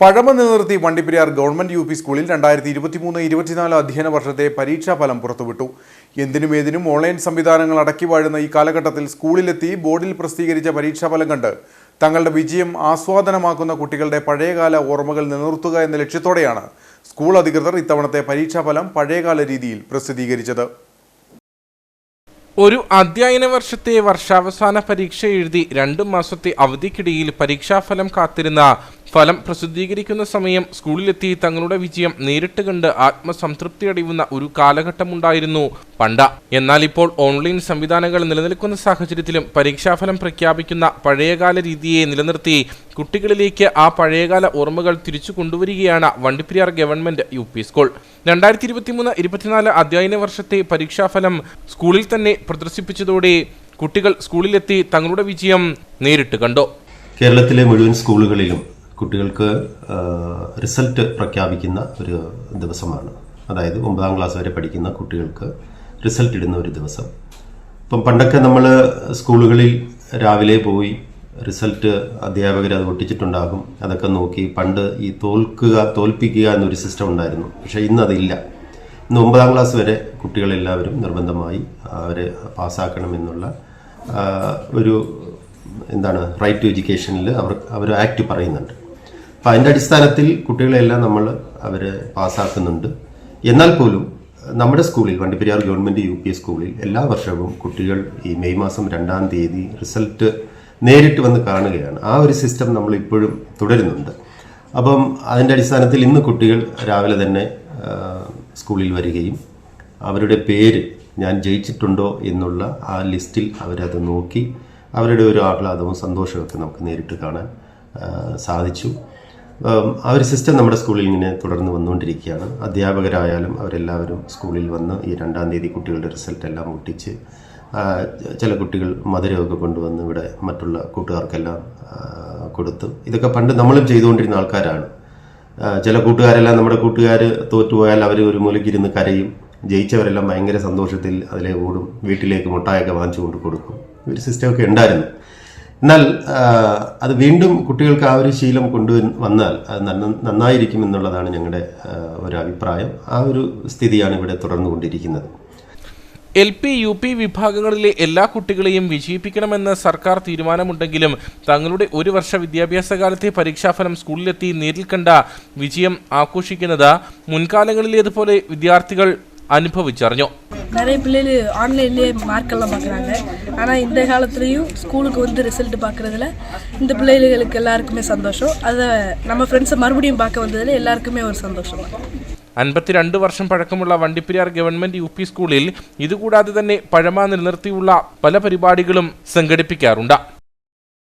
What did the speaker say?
പഴമ നിലനിർത്തി Vandiperiyar government U P സ്കൂളിൽ രണ്ടായിരത്തി ഇരുപത്തിമൂന്ന് ഇരുപത്തിനാല് അധ്യയന വർഷത്തെ പരീക്ഷാഫലം പുറത്തുവിട്ടു. എന്തിനും ഏതിനും ഓൺലൈൻ സംവിധാനങ്ങൾ അടക്കി വാഴുന്ന ഈ കാലഘട്ടത്തിൽ സ്കൂളിലെത്തി ബോർഡിൽ പ്രസിദ്ധീകരിച്ച പരീക്ഷാഫലം കണ്ട് തങ്ങളുടെ വിജയം ആസ്വാദനമാക്കുന്ന കുട്ടികളുടെ പഴയകാല ഓർമ്മകൾ നിലനിർത്തുക എന്ന ലക്ഷ്യത്തോടെയാണ് സ്കൂൾ അധികൃതർ ഇത്തവണത്തെ പരീക്ഷാഫലം പഴയകാല രീതിയിൽ പ്രസിദ്ധീകരിച്ചത്. ഒരു അധ്യയന വർഷത്തെ വർഷാവസാന പരീക്ഷ എഴുതി രണ്ടു മാസത്തെ അവധിക്കിടയിൽ പരീക്ഷാഫലം കാത്തിരുന്ന ഫലം പ്രസിദ്ധീകരിക്കുന്ന സമയം സ്കൂളിലെത്തി തങ്ങളുടെ വിജയം നേരിട്ട് കണ്ട് ആത്മസംതൃപ്തി അടയുന്ന ഒരു കാലഘട്ടമുണ്ടായിരുന്നു പണ്ട. എന്നാൽ ഇപ്പോൾ ഓൺലൈൻ സംവിധാനങ്ങൾ നിലനിൽക്കുന്ന സാഹചര്യത്തിലും പരീക്ഷാഫലം പ്രഖ്യാപിക്കുന്ന പഴയകാല രീതിയെ നിലനിർത്തി കുട്ടികളിലേക്ക് ആ പഴയകാല ഓർമ്മകൾ തിരിച്ചു കൊണ്ടുവരികയാണ് Vandiperiyar government U P school. രണ്ടായിരത്തി ഇരുപത്തിമൂന്ന് ഇരുപത്തിനാല് അധ്യയന വർഷത്തെ പരീക്ഷാഫലം സ്കൂളിൽ തന്നെ പ്രദർശിപ്പിച്ചതോടെ കുട്ടികൾ സ്കൂളിലെത്തി തങ്ങളുടെ വിജയം നേരിട്ട് കണ്ടു. കേരളത്തിലെ മുഴുവൻ സ്കൂളുകളിലും കുട്ടികൾക്ക് റിസൾട്ട് പ്രഖ്യാപിക്കുന്ന ഒരു ദിവസമാണ്. അതായത് ഒമ്പതാം ക്ലാസ് വരെ പഠിക്കുന്ന കുട്ടികൾക്ക് റിസൾട്ട് ഇടുന്ന ഒരു ദിവസം. ഇപ്പം പണ്ടൊക്കെ നമ്മൾ സ്കൂളുകളിൽ രാവിലെ പോയി റിസൾട്ട് അധ്യാപകർ അത് ഒട്ടിച്ചിട്ടുണ്ടാകും. അതൊക്കെ നോക്കി പണ്ട് ഈ തോൽക്കുക തോൽപ്പിക്കുക എന്നൊരു സിസ്റ്റം ഉണ്ടായിരുന്നു. പക്ഷേ ഇന്ന് അതില്ല. ഇന്ന് ഒമ്പതാം ക്ലാസ് വരെ കുട്ടികളെല്ലാവരും നിർബന്ധമായി അവരെ പാസ്സാക്കണമെന്നുള്ള ഒരു എന്താണ് റൈറ്റ് ടു എഡ്യൂക്കേഷനിൽ അവർ അവർ ആക്ട് പറയുന്നുണ്ട്. അപ്പം അതിന്റെ അടിസ്ഥാനത്തിൽ കുട്ടികളെല്ലാം നമ്മൾ അവരെ പാസ്സാക്കുന്നുണ്ട്. എന്നാൽ പോലും നമ്മുടെ സ്കൂളിൽ വണ്ടിപ്പെരിയാർ ഗവൺമെന്റ് യു പി സ്കൂളിൽ എല്ലാ വർഷവും കുട്ടികൾ ഈ മെയ് മാസം രണ്ടാം തീയതി റിസൾട്ട് നേരിട്ട് വന്ന് കാണുകയാണ്. ആ ഒരു സിസ്റ്റം നമ്മൾ ഇപ്പോഴും തുടരുന്നുണ്ട്. അപ്പം അതിന്റെ അടിസ്ഥാനത്തിൽ ഇന്ന് കുട്ടികൾ രാവിലെ തന്നെ സ്കൂളിൽ വരികയും അവരുടെ പേര് ഞാൻ ജയിച്ചിട്ടുണ്ടോ എന്നുള്ള ആ ലിസ്റ്റിൽ അവരത് നോക്കി അവരുടെ ഒരു ആഹ്ലാദവും സന്തോഷമൊക്കെ നമുക്ക് നേരിട്ട് കാണാൻ സാധിച്ചു. ആ ഒരു സിസ്റ്റം നമ്മുടെ സ്കൂളിൽ ഇങ്ങനെ തുടർന്ന് വന്നുകൊണ്ടിരിക്കുകയാണ്. അധ്യാപകരായാലും അവരെല്ലാവരും സ്കൂളിൽ വന്ന് ഈ രണ്ടാം തീയതി കുട്ടികളുടെ റിസൾട്ട് എല്ലാം ഒട്ടിച്ച് ചില കുട്ടികൾ മധുരമൊക്കെ കൊണ്ടുവന്ന് ഇവിടെ മറ്റുള്ള കൂട്ടുകാർക്കെല്ലാം കൊടുത്തു ഇതൊക്കെ പണ്ട് നമ്മളും ചെയ്തുകൊണ്ടിരുന്ന ആൾക്കാരാണ്. ചില കൂട്ടുകാരെല്ലാം നമ്മുടെ കൂട്ടുകാർ തോറ്റുപോയാൽ അവർ ഒരു മൂലയ്ക്കിരുന്ന് കരയും. ജയിച്ചവരെല്ലാം ഭയങ്കര സന്തോഷത്തിൽ അതിലെ ഓടും വീട്ടിലേക്ക് മുട്ടായൊക്കെ വാങ്ങിച്ചു കൊണ്ട് കൊടുക്കും. ഒരു സിസ്റ്റമൊക്കെ ഉണ്ടായിരുന്നു. എന്നാൽ ആ, അത് വീണ്ടും കുട്ടികൾക്ക് ആ ഒരു ശീലം കൊണ്ടു വന്നാൽ അത് നന്ന- നന്നായിരിക്കും എന്നുള്ളതാണ് ഞങ്ങളുടെ ആ, ഒരു അഭിപ്രായം ആ ഒരു സ്ഥിതിയാണ് ഇവിടെ തുടർന്നുകൊണ്ടിരിക്കുന്നത് എൽ പി യു പി വിഭാഗങ്ങളിലെ എല്ലാ കുട്ടികളെയും വിജയിപ്പിക്കണമെന്ന് സർക്കാർ തീരുമാനമുണ്ടെങ്കിലും തങ്ങളുടെ ഒരു വർഷ വിദ്യാഭ്യാസ കാലത്തെ പരീക്ഷാഫലം സ്കൂളിലെത്തി നേരിൽ കണ്ട വിജയം ആഘോഷിക്കുന്നത് മുൻകാലങ്ങളിലേതുപോലെ വിദ്യാർത്ഥികൾ അനുഭവിച്ചറിഞ്ഞു நிறைய பிள்ளைகள் ஆன்லைன்லேயே மார்க்கெல்லாம் பார்க்குறாங்க ஆனால் இந்த காலத்துலேயும் ஸ்கூலுக்கு வந்து ரிசல்ட் பார்க்குறதுல இந்த பிள்ளைகளுக்கு எல்லாருக்குமே சந்தோஷம் அதை நம்ம ஃப்ரெண்ட்ஸை மறுபடியும் பார்க்க வந்ததில் எல்லாருக்குமே ஒரு சந்தோஷம் தான் അൻപത്തിരണ്ട് വർഷം പഴക്കമുള്ള വണ്ടിപ്പെരിയാർ ഗവൺമെന്റ് യു പി സ്കൂളിൽ ഇതുകൂടാതെ തന്നെ പഴമ നിലനിർത്തിയുള്ള പല പരിപാടികളും സംഘടിപ്പിക്കാറുണ്ട്